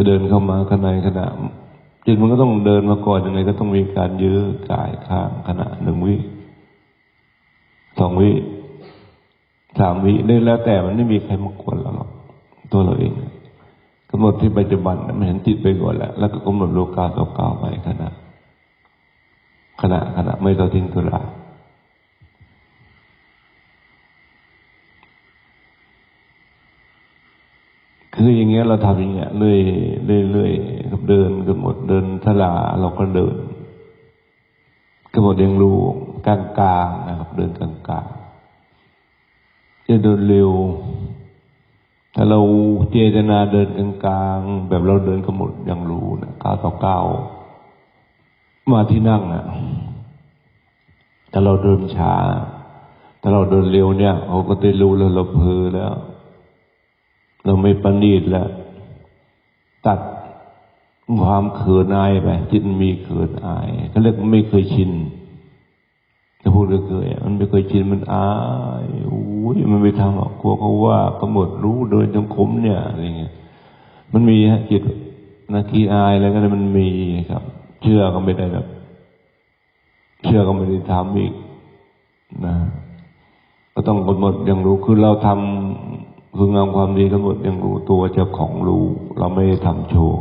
จะเดินเข้ามาขณะขณะจิตมันก็ต้องเดินมาก่อนยังไงก็ต้องมีการยื้อกายข้างขณะหนึ่งวิสองวิสามวิได้แล้วแต่มันไม่มีใครมากวนเราหรอกตัวเราเองกำหนดที่ปัจจุบันมันเห็นจิตไปก่อนแล้วแล้วก็กำหนดโลกาเก่าๆไปขณะขณะขณะไม่ต้องทิ้งตัวละคืออย่า งเงี้ยเราทำอย่างเงี้ยเรื่อยเรื่อยเรื่อยกับเดินกับหมดเดินทลาเราก็เดินกับหมดยังรู้กลางกลางนะครับ เดินกลางกลางจะเดินเร็ว ถ้าเราเจตนาเดินกลางกลางแบบเราเดินกับหมดยังรู้นะก้าวต่อก้าวมาที่นั่งอะถ้าเราเดินช้าถ้าเราเดินเร็วเนี่ยเราก็ได้รู้แล้วเราเพลอแล้ว เราไม่ประณีตแล้ว ตัดความเขินอายไปจิตมีเขินอายเขาเรียกไม่เคยชินจะพูดเคยมันไม่เคยชินมันอายโอ้ยมันไม่ทำหรอกกลัวเขาว่ากำหนดรู้เดินจงคมเนี่ยอะไรเงี้ยมันมีฮะจิตนาคีอายอะไรก็เลยมันมีครับ เชื่อก็ไม่ได้แบบเชื่อก็ไม่ได้ทำอีกนะก็ต้องกำหนดอย่างรู้คือเราทำ คืองามความดีทั้งหมดยังรู้ตัวเจ้าของรู้ เราไม่ได้ทำโชว์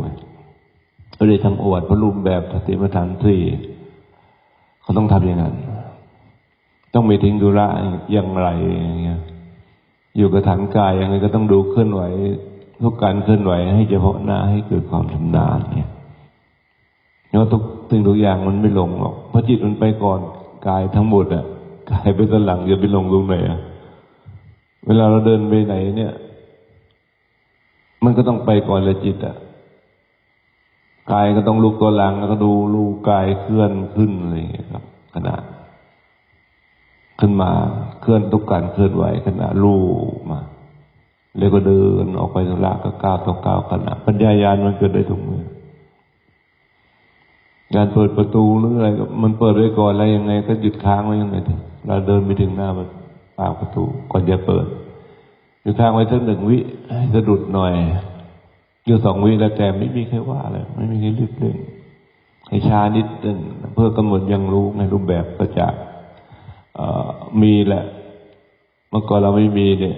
เราได้ทำอวดพระรูปแบบสติปัฏฐานสี่เขาต้องทำอย่างนั้น ต้องม่ทิ้งดูละอย่างไรอย่างเงี้ยอยู่กับฐานกายยังไงก็ต้องดูเคลื่อนไหวทุกการเคลื่อนไหวให้เฉพาะหน้าให้เกิดความชำนาญเนี่ยเพราะทุกสิ่งทุกอย่างมันไม่ลงหรอกเพราะจิตมันไปก่อนกายทั้งหมดอะกายไปตหลังจะไปลงตรงไหนอะ เวลาเราเดินไปไหนเนี่ย มันก็ต้องไปก่อนเลยจิตอะกายก็ต้องลุกตัวหลังแล้วก็ดูลูกกายเคลื่อนขึ้นอะไรอย่างเงี้ยครับขณะขึ้นมาเคลื่อนทุกการเคลื่อนไหวขณะลูมาแล้วก็เดินออกไปตุละก็ก้าวต่อก้าวขณะปัญญายาณมันเกิดได้ทุกเมื่อการเปิดประตูหรืออะไรก็มันเปิดไว้ก่อนแล้วยังไง ก็หยุดค้างไว้ยังไงเราเดินไปถึงหน้าประ ปากประตูก่อนจะเปิด อยู่ทางไว้สักหนึ่งวิให้สะดุดหน่อย อยู่สองวิแล้วแต่ไม่มีใครว่าเลยไม่มีใครรีบเร่งให้ช้านิดหนึ่งเพื่อกำหนดยังรู้ในรูปแบบก็จะมีแหละ เมื่อก่อนเราไม่มีเนี่ย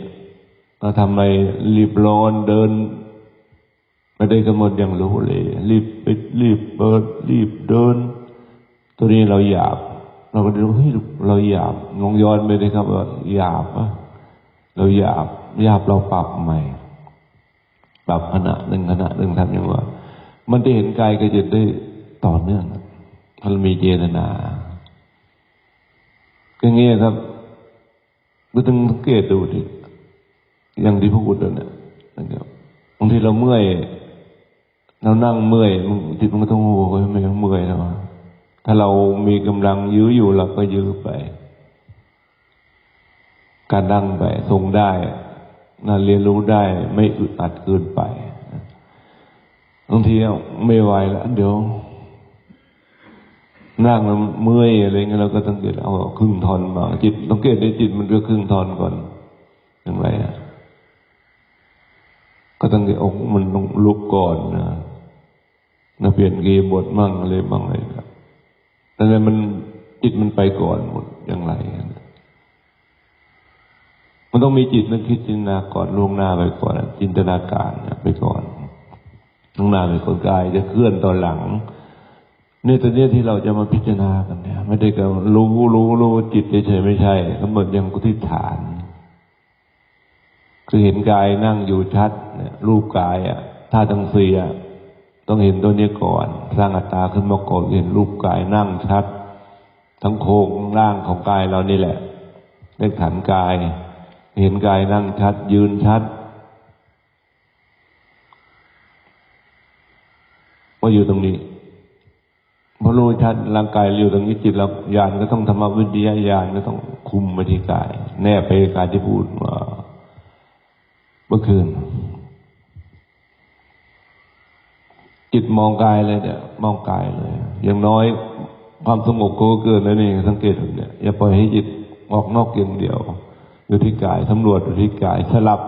เราทำอะไรรีบร้อนเดินไม่ได้กำหนดยังรู้เลย รีบไปรีบเปิดรีบเดิน ตัวนี้เราหยาบ เราก็ดูเฮ้ยเราหยาบลองย้อนไปเลยครับว่าหยาบอะเราหยาบหยาบเราปรับใหม่ ปรับขณะหนึ่งขณะหนึ่งทำอย่างว่า มันจะเห็นกายกระจิตได้ต่อเนื่องมันมีเจตนาก็เงี้ยครับก็ต้องสังเกตดูดิอย่างที่พูดเนี่ยนะครับบางทีเราเมื่อยเรานั่งเมื่อยมันจิตมันก็ต้องโอ้โหไม่เมื่อยนะวะ ถ้าเรามีกำลังยื้ออยู่เราก็ยื้อไป การนั่งไปทรงได้น่าเรียนรู้ได้ไม่อึดอัดเกินไปบางทีไม่ไหวแล้วเดี๋ยวนั่งแล้วเมื่อยอะไรเงี้ยเราก็ต้องเกิดเอาครึ่งทอนมา จิตต้องเกิดในจิตมันก็ครึ่งทอนก่อนอย่างไรอะก็ต้องเกิดอกมันต้องลุกก่อนนะนะเปลี่ยนเกีบทมั่งอะไรบ้างอะไแต่เนี่ยมันจิตมันไปก่อนหมดอย่างไรมันต้องมีจิตนึกคิดจินตนาก่อนล่วงหน้าไปก่อน จินตนาการไปก่อนล่วงหน้าไปก่อนกายจะเคลื่อนต่อหลังเนี่ยตอนนี้ที่เราจะมาพิจารณากันเนี่ย ไม่ได้ก็รู้รู้รู้จิตเฉยๆไม่ใช่กำหนดยังกุฏิฐาน คือเห็นกายนั่งอยู่ชัดเนี่ยรูปกายอะท่าทั้งสี่อะ ต้องเห็นตัวนี้ก่อน สร้างอัตตาขึ้นมาก่อนเห็นรูปกายนั่งชัด ทั้งโครงร่างของกายเรานี่แหละเลขฐานกาย เห็นกายนั่งชัด ยืนชัดว่าอยู่ตรงนี้พอรู้ชัดร่างกายอยู่ตรงนี้จิตเราญาณก็ต้องธรรมวิทยาญาณก็ต้องคุมไปที่กาย แน่ไปกายที่พูดว่าเมื่อคืน จิตมองกายเลยเนี่ย มองกายเลย อย่างน้อยความสงบก็เกินแล้วนี่สังเกตเนี่ยอย่าปล่อยให้จิตออกนอกอย่างเดียว อยู่ที่กายสำรวจอยู่ที่กายสลับ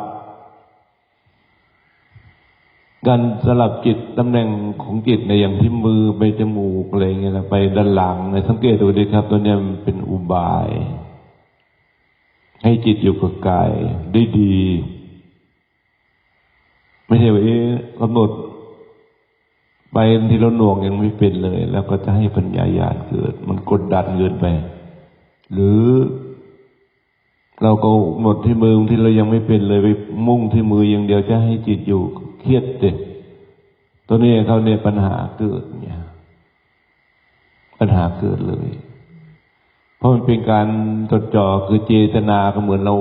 การสลับจิตตำแหน่งของจิตในอย่างที่มือไปจมูกอะไรเงี้ยนะไปด้านหลังในสังเกตดูดีครับ ตัวเนี้ยมันเป็นอุบาย ให้จิตอยู่กับกายได้ดี ไม่ใช่ว่าเอ๊ะกำหนด ไปทีละหน่วงยังไม่เป็นเลย แล้วก็จะให้ปัญญาญาณเกิด มันกดดันเกินไป หรือเราก็หมดที่มือที่เรายังไม่เป็นเลยไปมุ่งที่มืออย่างเดียวจะให้จิตอยู่เครียดเด็ดตัวนี้เขาเนี่ยปัญหาเกิดเนี่ย ปัญหาเกิดเลย เพราะมันเป็นการจดจ่อคือเจตนาก็เหมือนเรา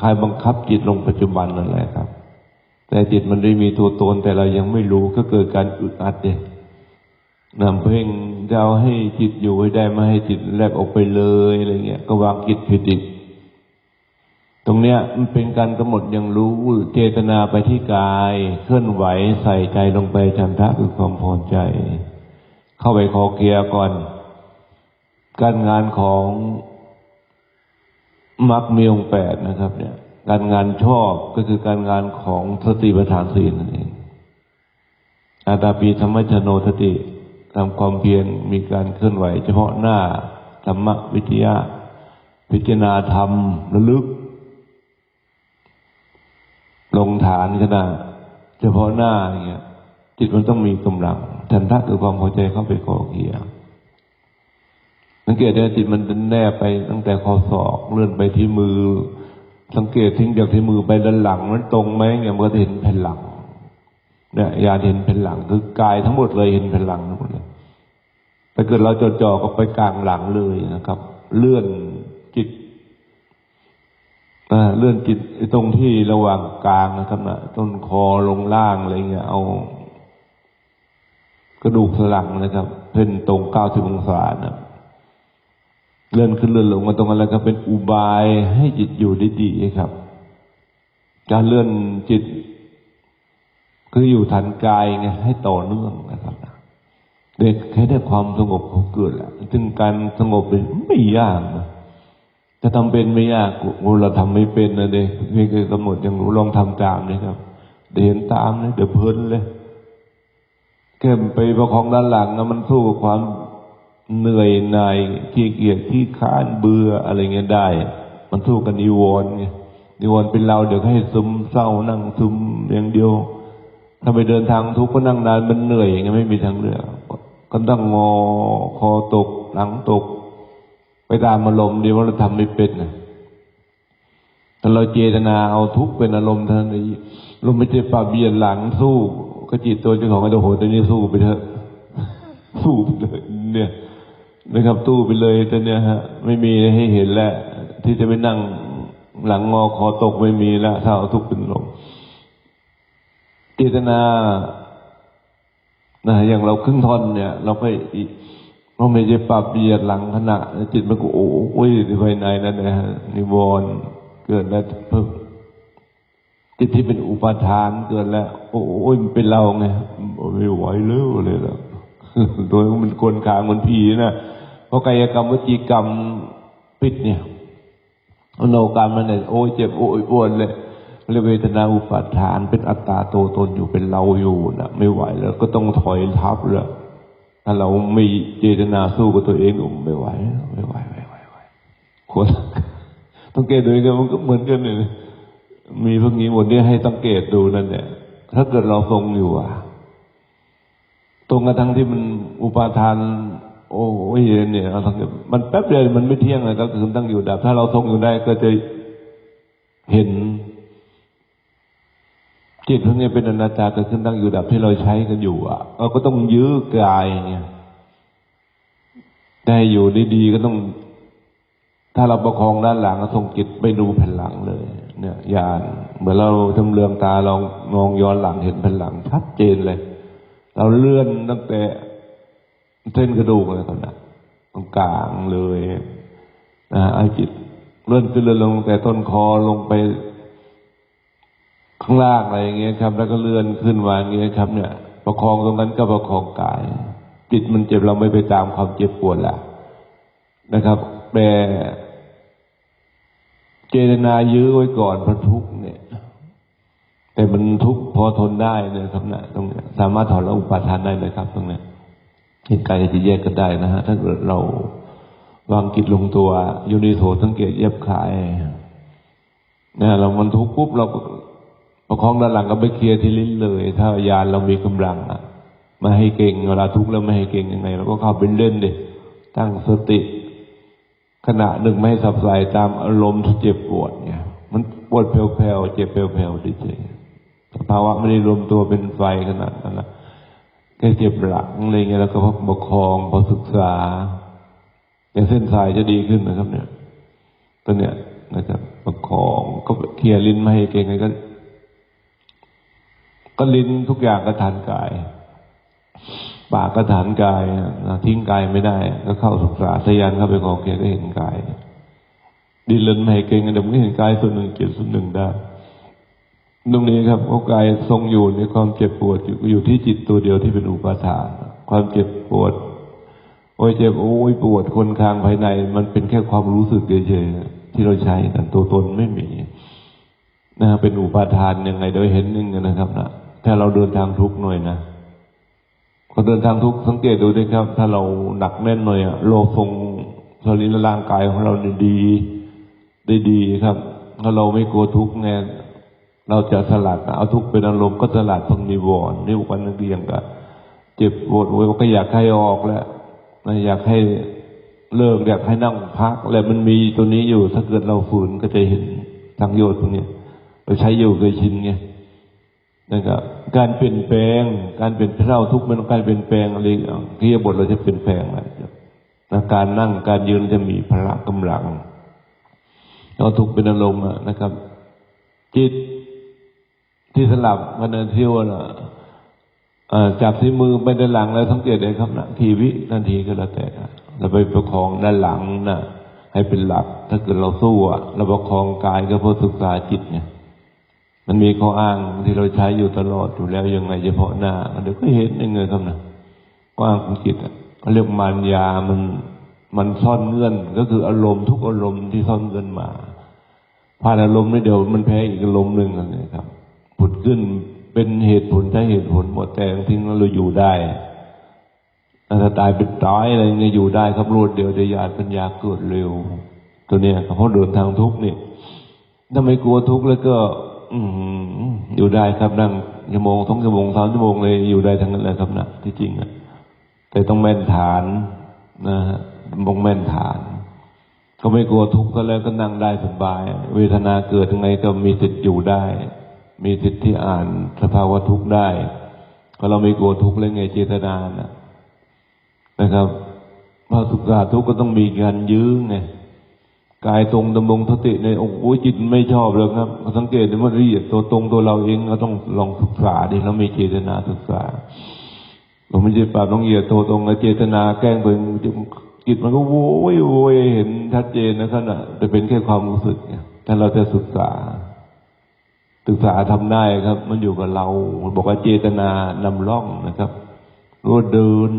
คลายบังคับจิตลงปัจจุบันนั่นแหละครับ แต่จิตมันได้มีตัวตนแต่เรายังไม่รู้ก็เกิดการอึดอัดเนี่ยนำเพ่งจะเอาให้จิตอยู่ให้ได้ไม่ให้จิตแลกออกไปเลยอะไรเงี้ยก็วางจิตผิดอีกตรงเนี้ยมันเป็นการกำหนดอย่างรู้เจตนาไปที่กาย เคลื่อนไหวใส่ใจลงไปจันทะคือความพอใจ เข้าไปขอเกียร์ก่อน การงานของมรรคมีองแปดนะครับ เนี่ย การงานชอบก็คือการงานของสติปัฏฐานสี่นั่นเองอาตาปีธรรมชโนสติทำความเพียรมีการเคลื่อนไหว เฉพาะหน้าธรรมวิทยา พิจารณาธรรมระลึก ลงฐานขณะเฉพาะหน้าอย่างเงี้ยจิตมันต้องมีกำลังทันทักคือความพอใจเข้าไปก่อเกียร์สังเกตได้จิตมันแน่ไปตั้งแต่คอศอกเลื่อนไปที่มือ สังเกตทิ้งจากที่มือไปด้านหลังมันตรงไหมเนี่ยมันก็เห็นแผ่นหลังเนี่ยยานเห็นแผ่นหลังคือกายทั้งหมดเลยเห็นแผ่นหลังทั้งหมดเลยถ้าเกิดเราจ่อๆก็ไปกลางหลังเลยนะครับ เลื่อนจิตเลื่อนจิตตรงที่ระหว่างกลางนะครับนะต้นคอลงล่างอะไรเงี้ยเอากระดูกสันหลังนะครับเพ่นตรงเก้าสิบองศานะ เลื่อนขึ้นเลื่อนลงมาตรงอะไรก็เป็นอุบายให้จิตอยู่ได้ดีครับ การเลื่อนจิต คืออยู่ฐานกายไงให้ต่อเนื่องนะครับเด็กให้ได้ความสงบเขาเกิดแหละซึ่งการสงบเป็นไม่ยากนะจะทำเป็นไม่ยากเราทำไม่เป็นนะเด็กเพียงแค่กำหนดอย่างรู้ลองทำตามนะครับเดินตามเลยเดี๋ยวเพลินเลยแค่ไปประคองด้านหลังนะมันสู้กับความ เหนื่อยหน่ายขี้เกียจขี้ค้านเบื่ออะไรเงี้ยได้ มันสู้กันนิวรณ์ไงนิวรณ์เป็นเราเดี๋ยวให้ซึมเศร้านั่งซึมอย่างเดียว ถ้าไปเดินทางทุกข์ก็นั่งนานมันเหนื่อยอย่างเงี้ยไม่มีทางเลือกก็ต้องงอคอตกหลังตก ไปตามอารมณ์เดียวว่าเราทำไม่เป็นนะแต่เราเจตนาเอาทุกข์เป็นอารมณ์ท่านนี้ลมไม่ใช่ปาเบียนหลังสู้ก็จิตตัวเจ้าของไอ้ตัวโหตัวนี้สู้ไปเถอะสู้ไปเลยเนี่ย นะครับตู้ไปเลยแต่เนี้ยฮะ ไม่มีให้เห็นแล้วที่จะไปนั่งหลังงอคอตกไม่มีแล้วถ้าเอาทุกข์เป็นลมเจตนานะอย่างเราครึ่งท่อนเนี่ย เราก็เราไม่ได้ปรับเบียดหลังขณะ จิตมันก็โอ้ยภายในนั่นนะฮะนิวรณ์เกิดแล้วเพิ่มจิตที่เป็นอุปาทานเกิดแล้ว โอ้ยมันเป็นเราไงไม่ไหวเลยเลยแล้วโดยมันกลางมันผีนะ เพราะกายกรรมวจีกรรมปิดเนี่ยอโนกรรมมันเนี่ยโอ้ยเจ็บโอ้ยปวดเลยเรียกเวทนาอุปาทาน เป็นอัตตาโตตนอยู่เป็นเราอยู่นะไม่ไหวแล้วก็ต้องถอยทับเลยถ้าเราไม่เจตนาสู้กับตัวเองไม่ไหวไม่ไหวไม่ไหวไม่ไหวควรต้องเกตดูกันมันก็เหมือนกันเลยมีพวกนี้หมดนี้ให้สังเกตดูนั่นเนี่ยถ้าเกิดเราทรงอยู่อะ ตรงกระทั่งที่มันอุปาทาน โอ้ยเนี่ยเราสังเกตมันแป๊บเดียวมันไม่เที่ยงเลยก็คือตั้งอยู่ดับ ถ้าเราทรงอยู่ได้ก็จะเห็น จิตพวกนี้เป็นอนาจาเกิดขึ้นตั้งอยู่ดับที่เราใช้กันอยู่ อะเราก็ต้องยื้อกายเนี่ยได้อยู่ดีๆก็ต้อง ถ้าเราประคองด้านหลังก็ส่งจิตไปดูแผ่นหลังเลย เนี่ยยานเหมือนเราทำเรืองตาลองมองย้อนหลังเห็นแผ่นหลังชัดเจนเลย เราเลื่อนตั้งแต่ เส้นกระดูกเลยตอนนั้นตรงกลางเลยนะไอ้จิตเลื่อนขึ้นเลื่อนลงแต่ต้นคอลงไป ข้างล่างอะไรอย่างเงี้ยครับ แล้วก็เลื่อนขึ้นมาอย่างเงี้ยครับ เนี่ย ประคองตรงนั้นก็ประคองกาย จิตมันเจ็บเราไม่ไปตามความเจ็บปวดละนะครับแต่เจตนายื้อไว้ก่อนพระทุกเนี่ย แต่มันทุกพอทนได้เนี่ยครับนะตรงเนี้ยสามารถถอนละอุปาทานได้เลยครับ ตรงเนี้ยเหตุการณ์จะแยกกันได้นะฮะถ้าเกิดเราวางกิจลงตัวยูนิโสสังเกตเย็บขายเนี่ยเรามันทุกข์ปุ๊บเราประคองด้านหลังก็ไปเคลียร์ที่ลิ้นเลย ถ้ายานเรามีกำลังอะมาให้เก่งเวลาทุกข์แล้วไม่ให้เก่งยังไงเราก็เข้าเป็นเล่นดิตั้งสติ ขณะหนึ่งไม่ให้สับสายตามอารมณ์ที่เจ็บปวดเนี่ยมันปวดแผ่วๆเจ็บแผ่วๆดิเจสภาวะไม่ได้รวมตัวเป็นไฟขนาดนั้นนะ แค่เจ็บหลังอะไรเงี้ยแล้วก็พอประคองพอศึกษาแต่างเส้นสายจะดีขึ้นนะครับ เนี่ยตัวเนี้ยนะครับประคองก็เคลียร์ลิ้นไม่ให้เก่งไงก็ ก็ลิ้นทุกอย่างก็ทานกาย ปากก็ฐานกายนะทิ้งกายไม่ได้ ก็เข้าศึกษาทยานเข้าไปขอเกียก็เห็นกายดินเลนไม่ให้เก่งเดี๋ยวมันก็เห็นกายส่วนหนึ่งเกียรส่วนหนึ่งได้ ตรงนี้ครับกายทรงอยู่ในความเจ็บปวดอยู่ที่จิตตัวเดียวที่เป็นอุปาทานความเจ็บปวด โอ้ยเจ็บโอ้ยปวดคนคางภายใน มันเป็นแค่ความรู้สึกเฉยๆที่เราใช้กันตัวตนไม่มีนะเป็นอุปาทานยังไงโดยเห็นหนึ่งนะครับนะถ้าเราเดินทางทุกหน่อยนะคนเดินทางทุกสังเกตดูด้วยครับ ถ้าเราหนักแน่นหน่อยอะโลทรงสรีระร่างกายของเราเนี่ยดีได้ดีครับ ถ้าเราไม่กลัวทุกข์ไง เราจะสลัดเอาทุกข์เป็นอารมณ์ก็สลัดตรงนิวรณ์นิวรณ์นั่นเองก็เจ็บปวดโวยก็อยากให้ออกแล้วอยากให้เลิกอยากให้นั่งพักแล้วมันมีตัวนี้อยู่ถ้าเกิดเราฝืนก็จะเห็นทางโยชน์ตรงนี้เราใช้อยู่เคยชินไงนะครับการเปลี่ยนแปลง การเปลี่ยนเราทุกข์มันการเปลี่ยนแปลงอะไรที่บทเราจะเปลี่ยนแปลงอะไรนะการนั่งการยืนจะมีพละกำลังเราทุกข์เป็นอารมณ์นะครับ จิต ที่สลับมันเที่ยวนะจับที่มือไปด้านหลังแล้วสังเกตเลยครับนะทีวินาทีก็แล้วแต่เราไปประคองด้านหลังนะให้เป็นหลัก ถ้าเกิดเราสู้อะเราประคองกายก็เพื่อศึกษาจิตเนี่ย มันมีข้ออ้างที่เราใช้อยู่ตลอดอยู่แล้วยังไงเฉพาะหน้าเดี๋ยวก็เห็นยังไงครับนะข้ออ้างของจิตอะเขาเรียกมารยามันมันซ่อนเงื่อนก็คืออารมณ์ทุกอารมณ์ที่ซ่อนเงื่อนมาผ่านอารมณ์นี่เดี๋ยวมันแพ้อีกอารมณ์หนึ่งนะครับ ผุดขึ้นเป็นเหตุผลใช้เหตุผลหมดแต่ทิ้งแล้วเราอยู่ได้ถ้าตายเป็นตายอะไรเงี้ยอยู่ได้ครับรวดเดียวจะญาณปัญญาเกิดเร็ว ตัวเนี้ยเขาเดินทางทุกข์นี่ถ้าไม่กลัวทุกข์แล้วก็ อือยู่ได้ครับนั่งชั่วโมงสองชั่วโมงสามชั่วโมงเลยอยู่ได้ทั้งนั้นเลยครับนะที่จริงอะแต่ต้องแม่นฐานนะฮะมงแม่นฐาน ก็ไม่กลัวทุกข์ก็แล้วก็นั่งได้สบาย เวทนาเกิดยังไงก็มีสิทธิ์อยู่ได้ มีสิทธิ์ที่อ่านสภาวะทุกข์ได้ก็เราไม่กลัวทุกข์เลยไงเจตนานะนะครับพอสุขทุกข์ก็ต้องมีการยื้อไงกายตรงดำรงสติในโอ้จิตไม่ชอบเลยครับสังเกตดูว่าละเอียดตัวตรงตัวเราเองเราต้องลองศึกษาดิเราไม่เจตนาศึกษาเราไม่ใช่ปราบต้องเหยียดตัวตรงเจตนาแกล้งเป็นจิตมันก็โว้ยโวยเห็นชัดเจนนะขณะแต่เป็นแค่ความรู้สึกเนี่ยถ้าเราจะศึกษา ศึกษาทำได้ครับ มันอยู่กับเราบอกว่าเจตนานำล่องนะครับรู้ว่าเดิน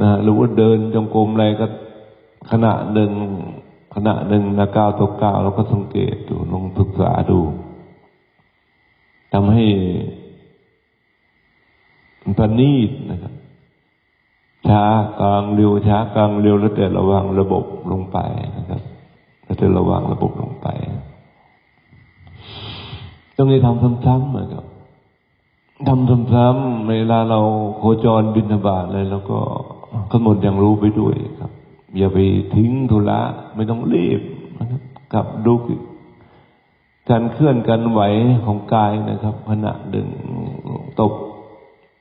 นะหรือว่าเดินจงกรมอะไรก็ขณะหนึ่งขณะหนึ่งนะก้าวต่อก้าวเราก็สังเกตดูลองศึกษาดูทำให้ประณีตนะครับ ช้ากลางเร็วช้ากลางเร็วแล้วแต่ระวังระบบลงไปนะครับ แล้วแต่ระวังระบบลงไป ต้องนี้ทำซ้ำๆนะครับทำซ้ำๆเวลาเราโคจรบินบาตเลยแล้วก็กำหนดอย่างรู้ไปด้วยครับ อย่าไปทิ้งธุระไม่ต้องรีบนะครับกับดูการเคลื่อนการไหวของกายนะครับขณะดึงตก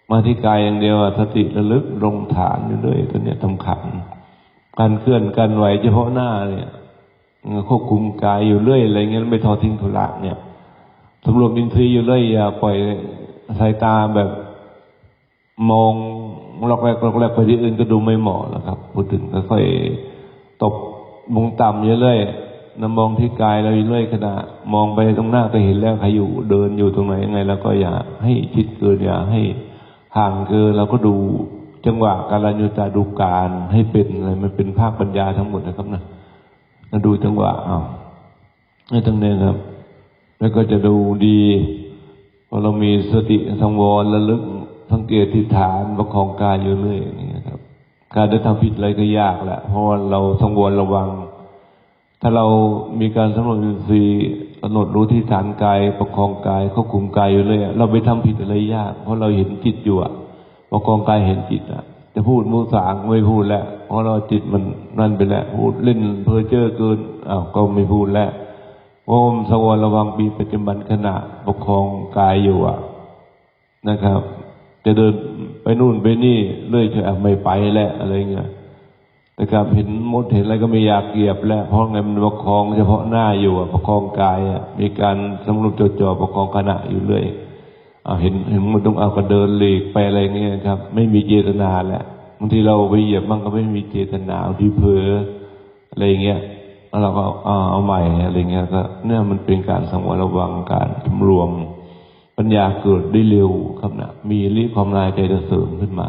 มาที่กายอย่างเดียวสติระลึกลงฐานอยู่ด้วยตัวเนี้ยสำคัญการเคลื่อนการไหวเฉพาะหน้าเนี่ยควบคุมกายอยู่เรื่อยอะไรเงี้ยไม่ทอทิ้งธุระเนี่ย สำรวมอินทรีย์อยู่เรื่อยอย่าปล่อยสายตาแบบมองลอกแรกลอกแรกไปที่อื่นก็ดูไม่เหมาะแล้วครับพูดถึงค่อยๆตบมุงต่ำเรื่อยๆนำมองที่กายเราเรื่อยขณะ มองไปตรงหน้าก็เห็นแล้วใครอยู่เดินอยู่ตรงไหนยังไง แล้วก็อย่าให้ชิดเกินอย่าให้ห่างเกินเราก็ดูจังหวะการยุตาดูการให้เป็นอะไรมันเป็นภาคปัญญาทั้งหมดนะครับนะดูจังหวะอ้าวนี่ตรงนี้ครับ แล้วก็จะดูดีพอเรามีสติสังวรระลึกสังเกตทิฐานประคองกายอยู่เรื่อยอย่างนี้ครับ การจะทำผิดอะไรก็ยากแหละเพราะว่าเราสังวรระวัง ถ้าเรามีการสำรวจอินทรีย์กำหนดรู้ที่ฐานกายประคองกายควบคุมกายอยู่เลยอะเราไปทำผิดอะไรยาก เพราะเราเห็นจิตอยู่อะประคองกายเห็นจิตอะจะพูดมุสางไม่พูดแล้วเพราะเราจิตมันนั่นไปแล้วพูดเล่นเพ้อเจ้อเกินอ้าวก็ไม่พูดแล้ว โอมสวรระวังปีปัจจุบันขณะประคองกายอยู่อะนะครับ จะเดินไปนู่นไปนี่เรื่อยเฉยไม่ไปแล้วอะไรเงี้ยแต่การเห็นมดเห็นอะไรก็ไม่อยากเกียบแล้วเพราะไงมันประคองเฉพาะหน้าอยู่อะประคองกายอะมีการสำรวจจดจ่อประคองขณะอยู่เรื่อยเห็นเห็นมันต้องเอาก็เดินหลีกไปอะไรเงี้ยครับ ไม่มีเจตนาแหละบางทีเราไปเหยียบบ้างก็ไม่มีเจตนาทีเผลออะไรเงี้ย แล้วเราก็เอาเอาใหม่อะไรเงี้ยก็เนี่ยมันเป็นการสังวรระวังการสำรวม ปัญญาเกิดได้เร็วครับนะมีรีความลายใจจะเสริมขึ้นมา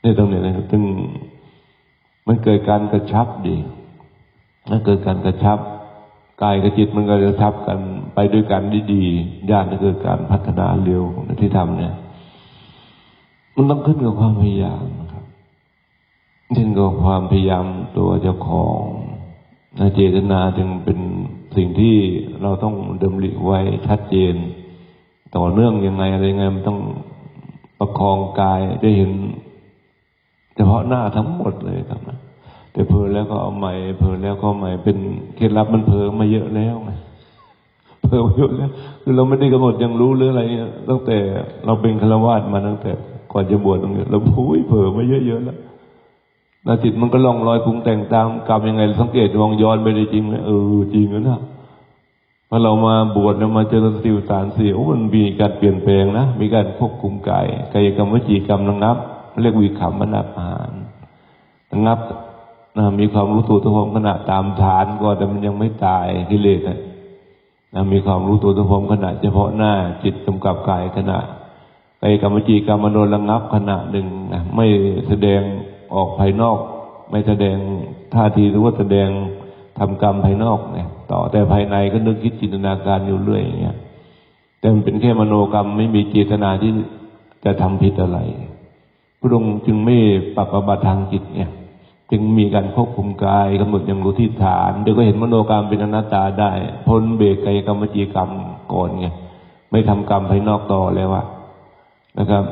เนี่ตรงเนี้ยนะครับซึ่งมันเกิดการกระชับดีถ้าเกิดการกระชับกายกับจิตมันก็จะกระชับกันไปด้วยกันด้ดีญาติจะเกิดการพัฒนาเร็วในที่ทำเนี่ย มันต้องขึ้นกับความพยายามนะครับขึ้นกับความพยายามตัวเจ้าของ เจตนาจึงเป็นสิ่งที่เราต้องดำริไว้ชัดเจน ต่อเนื่องยังไงอะไรยังไงมันต้องประคองกายได้เห็น เฉพาะหน้าทั้งหมดเลยครับนะแต่เพลินแล้วก็เอาใหม่เพลินแล้วก็เอาใหม่เป็นเคล็ดลับมันเพลินมาเยอะแล้วไงเพลินมาเยอะแล้วคือเราไม่ได้กำหนดยังรู้หรืออะไรเนี่ยตั้งแต่เราเป็นฆราวาสมาตั้งแต่ก่อนจะบวชตรงนี้เราพูดเผลอมาเยอะๆแล้ว นาจิตมันก็ล่องลอยปรุงแต่งตามกรรมยังไง สังเกตมองย้อนไปได้จริงไหมเออจริงนะพอเรามาบวชเรามาเจริญสติปัฏฐานสี่โอ้มันมีการเปลี่ยนแปลงนะมีการควบคุมกายกายกรรมวจีกรรมระงับ เรียกวิขำมนาพานระงับนะมีความรู้ตัวทุกพร้อมขณะตามฐานก่อนแต่มันยังไม่ตายกิเลสนะนะมีความรู้ตัวทุกพร้อมขณะเฉพาะหน้าจิตกำกับกายขณะกายกรรมวจีกรรมมโนระงับขณะหนึ่งนะไม่แสดง ออกภายนอก ไม่แสดงท่าทีหรือว่าแสดงทำกรรมภายนอกเนี่ย ต่อแต่ภายในก็นึกคิดจินตนาการอยู่เรื่อยอย่างเงี้ยแต่มันเป็นแค่มโนกรรมไม่มีเจตนาที่จะทำผิดอะไร พระองค์จึงไม่ปรับประบัติทางจิตเนี่ย จึงมีการควบคุมกายกำหนดยังรู้ที่ฐานเดี๋ยวก็เห็นมโนกรรมเป็นอนัตตาได้พ้นเบรกกายกรรมวจีกรรมก่อนไงไม่ทำกรรมภายนอกต่อแล้วอะนะครับ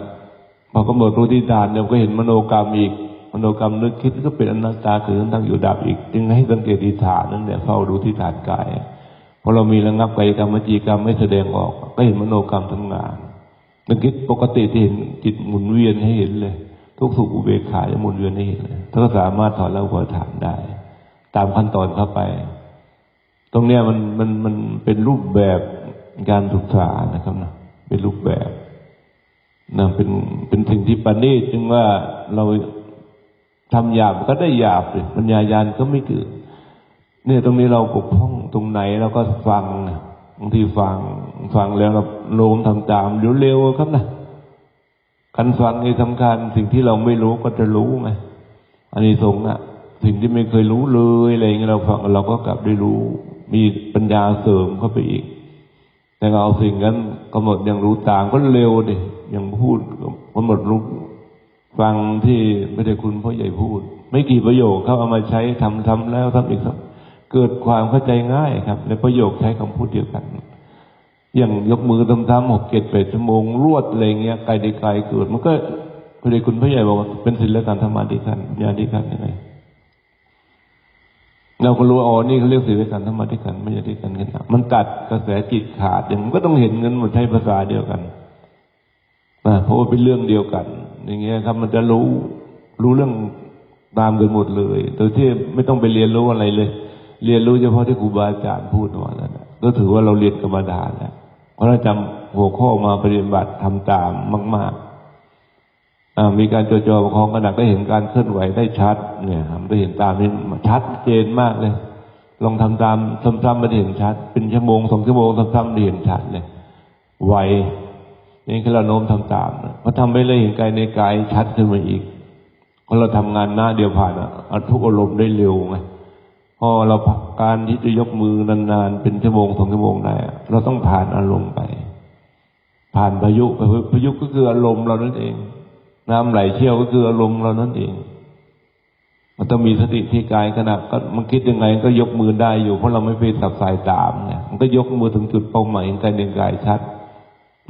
พอกำหนดรู้ที่ฐานเดี๋ยวก็เห็นมโนกรรมอีก มโนกรรมนึกคิดก็เป็นอนัตตาคือตั้งอยู่ดับอีก จึงให้สังเกตที่ฐานนั่นแหละเฝ้าดูที่ฐานกายพอเรามีระงับกายกรรมวจีกรรมไม่แสดงออก ก็เห็นมโนกรรมทำงานนึกคิดปกติที่เห็นจิตหมุนเวียนให้เห็นเลย ทุกสุขอุเบกขาจะหมุนเวียนให้เห็นเลยถ้าก็สามารถถอนแล้วหัวฐานได้ ตามขั้นตอนเข้าไป ตรงเนี้ยมันมันมันเป็นรูปแบบการศึกษานะครับนะเป็นรูปแบบนะเป็นเป็นสิ่งที่ประณีตจึงว่าเรา ทำหยาบก็ได้หยาบเลยปัญญายาณก็ไม่เกิดเนี่ยตรงนี้เราปกพ้องตรงไหนเราก็ฟังบางทีฟังฟังแล้วเราโน้มทำตามเร็วๆครับนะการฟังนี่สำคัญสิ่งที่เราไม่รู้ก็จะรู้ไงอันนี้สงส์อะสิ่งที่ไม่เคยรู้เลยอะไรเงี้ยเราฟังเราก็กลับได้รู้ มีปัญญาเสริมเข้าไปอีก แต่เอาสิ่งนั้นกำหนดอย่างรู้ตามก็เร็วดิอย่างพูดกำหนดรู้ ฟังที่ไม่ได้คุณพ่อใหญ่พูด ไม่กี่ประโยคเขาเอามาใช้ทำทำแล้วทำอีกครับเกิดความเข้าใจง่ายครับ ในประโยคใช้คำพูดเดียวกัน อย่างยกมือทำทำหกเจ็ดแปดชั่วโมงรวดอะไรเงี้ยไกลได้ไกลเกิด มันก็พอดีคุณพ่อใหญ่บอกว่าเป็นศิลปการธรรมาธิขันญาธิขันยังไงเราก็รู้อ๋อนี่เขาเรียกศิลปการธรรมาธิขันไม่ใช่ที่ขันกันมันตัดกระแสจิตขาดอย่างมันก็ต้องเห็นเงินมันใช้ภาษาเดียวกันนะเพราะว่าเป็นเรื่องเดียวกัน อย่างเงี้ยครับ มันจะรู้รู้เรื่องตามกันหมดเลยโดยที่ไม่ต้องไปเรียนรู้อะไรเลย เรียนรู้เฉพาะที่ครูบาอาจารย์พูดมาแล้วนะก็ถือว่าเราเรียนกรรมฐานแล้วเพราะเราจำหัวข้อมาปฏิบัติทำตามมาก ๆ มีการจดจ่อประคองกระดักได้เห็นการเคลื่อนไหวได้ชัด เนี่ยครับได้เห็นตามนี้ชัดเจนมากเลย ลองทำตามซ้ำๆมาเห็นชัด เป็นชั่วโมงสองชั่วโมงซ้ำๆเห็นชัดเลยไว นี่คือเราโน้มทำตามพอทำไปเลยเห็นกายในกายชัดขึ้นมาอีกพอเราทำงานหน้าเดียวผ่านอะทุกอารมณ์ได้เร็วไงพอเราการที่จะยกมือนานๆเป็นชั่วโมงสองชั่วโมงได้เราต้องผ่านอารมณ์ไป ผ่านพายุไปพายุก็คืออารมณ์เรานั่นเอง น้ำไหลเชี่ยวก็คืออารมณ์เรานั่นเอง มันต้องมีสติที่กายขณะก็มันคิดยังไงก็ยกมือได้อยู่เพราะเราไม่ไปสับสายตามเนี่ยมันก็ยกมือถึงจุดเป้าหมายกายเด่นกายชัด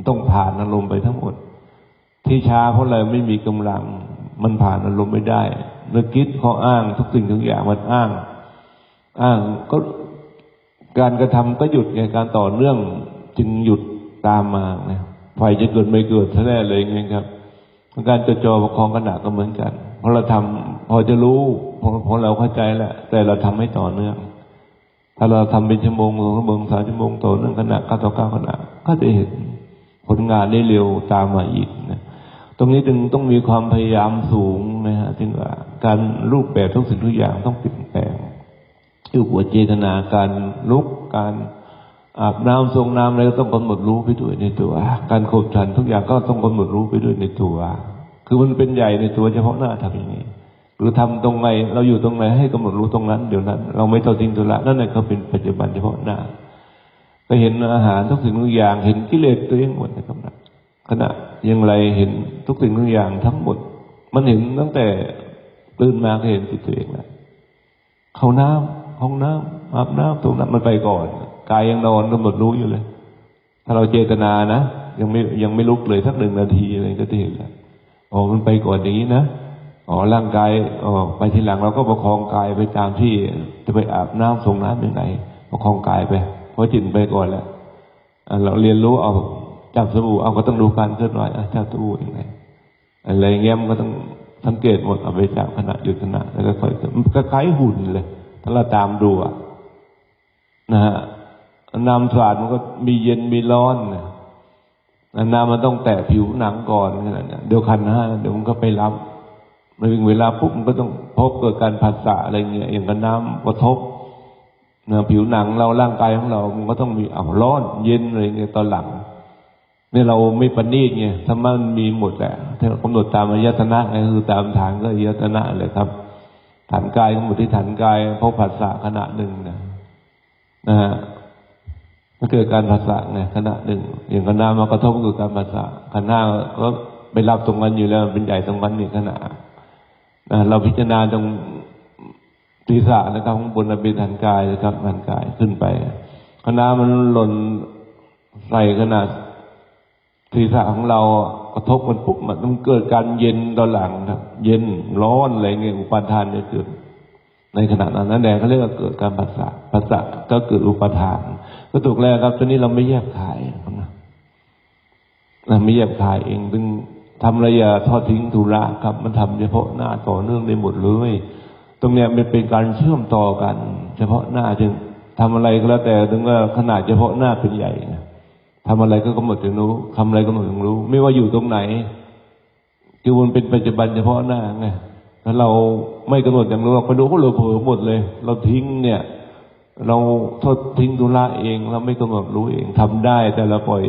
ต้องผ่านอารมณ์ไปทั้งหมด ที่ช้าเพราะเรไม่มีกำลัง มันผ่านอารมณ์ไม่ได้นึกคิดเขาอ้างทุกสิ่งทุกอย่างมันอ้าง อ้างก็การกระทำก็หยุดไงการต่อเนื่องจึงหยุดตามมาไงไฟจะเกิดไม่เกิดแท้เลยไงครับ การจดจ่อประคองขณะก็เหมือนกันพอเราทำพอจะรู้พอพอเราเข้าใจแล้วแต่เราทำไม่ต่อเนื่อง ถ้าเราทำเป็นชั่วโมงสองชั่วโมงสามชั่วโมงต่อเนื่องขณะก้าวต่อก้าวขณะก็จะเห็น ผลงานได้เร็วตามมาอีกนะตรงนี้จึงต้องมีความพยายามสูงนะฮะถึงว่าการรูปแบบทุกสิ่งทุกอย่างต้องเปลี่ยนแปลงอยู่หัวเจตนาการลุกการอาบน้ำทรงน้ำอะไรก็ต้องกำหนดรู้ไปด้วยในตัว การขบฉันทุกอย่างก็ต้องกำหนดรู้ไปด้วยในตัว คือมันเป็นใหญ่ในตัวเฉพาะหน้าทำอย่างนี้หรือทำตรงไหนเราอยู่ตรงไหนให้กำหนดรู้ตรงนั้น เดี๋ยวนั้น เราไม่ต้องทิ้งตัวละนั่นแหละเขาเป็นปัจจุบันเฉพาะหน้า ก็เห็นอาหารทุกสิ่งทุกอย่าง เห็นกิเลสตัวเองหมดนะครับนะขณะย่างไรเห็นทุกสิ่งทุกอย่างทั้งหมด มันเห็นตั้งแต่ตื่นมาก็เห็นจิตตัวเองแล้วเข้าน้ำห้องน้ำอาบน้ำตรงนั้นมันไปก่อนกายยังนอนกำหนดรู้อยู่เลย ถ้าเราเจตนานะยังไม่ยังไม่ลุกเลยสักหนึ่งนาทีอะไรก็จะเห็นแล้วอ๋อมันไปก่อนอย่างนี้นะอ๋อร่างกายอ๋อไปทีหลังเราก็ประคองกายไปตามที่จะไปอาบน้ำส่งน้ำยังไงประคองกายไป พราะจิตไปก่อนแล้วอะเราเรียนรู้เอาจับสบู่เอาก็ต้องดูการเคลื่อนไหวอะจับสบู่ยังไงอะไรเงี้ยมันก็ต้องสังเกตหมดเอาไปจับขณะหยุดขณะแล้วก็ค่อยก็คล้ายหุ่นเลยถ้าเราตามดูอะนะฮะน้ำสาดมันก็มีเย็นมีร้อนนะน้ำมันต้องแตะผิวหนังก่อนขนาดนี้เดี๋ยวคันห้าเดี๋ยวมันก็ไปรับมาถึงเวลาปุ๊บมันก็ต้องพบเกิดการผัสสะอะไรเงี้ยอย่างกับน้ำกระทบ นะผิวหนังเราร่างกายของเรา มันก็ต้องมีอ่าร้อนเย็นอะไรเงี้ยตอนหลังเนี่ยเราไม่ปณีตไงถ้ามันมีหมดแหละถ้ากำหนดตามอายตนะก็คือตามฐานก็อายตนะเลยครับ ฐานกายก็หมดที่ฐานกายพบผัสสะขณะหนึ่งนะนะฮะมันเกิดการภาษาไงขณะหนึ่ง อย่างขณะมากระทบกับการภาษาขณะก็ไปรับตรงนั้นอยู่แล้วเป็นใหญ่ตรงนั้นนี่ขณะเราพิจารณาตรง ศีรษะนะครับข้างบนเป็นฐานกายนะครับฐานกายขึ้นไปขณะมันหล่นใส่ขนาดศีรษะของเรากระทบมันปุ๊บมันเกิดการเย็นตอนหลังครับ เย็นร้อนอะไรเงี้ยอุปาทานจะเกิด ในขณะนั้นนั่นแหละเขาเรียกว่าเกิดการภาษาภาษาก็เกิดอุปาทาน ก็ถูกแล้วครับตอนนี้เราไม่แยกขายนะเราไม่แยกขายเองถึงทำอะย่าทอดทิ้งธุระครับ มันทำเฉพาะหน้าต่อเนื่องได้หมดเลย ตรงเนี้ยมันเป็นการเชื่อมต่อกัน เฉพาะหน้าจึงทำอะไรก็แล้วแต่ถึงว่าขนาดเฉพาะหน้าเป็นใหญ่นะทำอะไรก็กำหนดถึงรู้ทำอะไรก็กำหนดถึงรู้ ไม่ว่าอยู่ตรงไหนคือมันเป็นปัจจุบันเฉพาะหน้าไงถ้าเราไม่กำหนดอย่างรู้เราไปดูก็เราเผลอหมดเลย เราทิ้งเนี่ย เราโทษทิ้งธุระเอง เราไม่กำหนดรู้เองทำได้ แต่เราปล่อย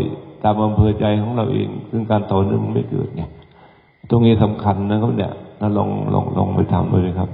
ตามอำเภอใจของเราเอง ซึ่งการต่อเนื่องมันไม่เกิดไงตรงนี้สำคัญนะครับเนี่ยเราลองลองลองไปทำดูเลยครับ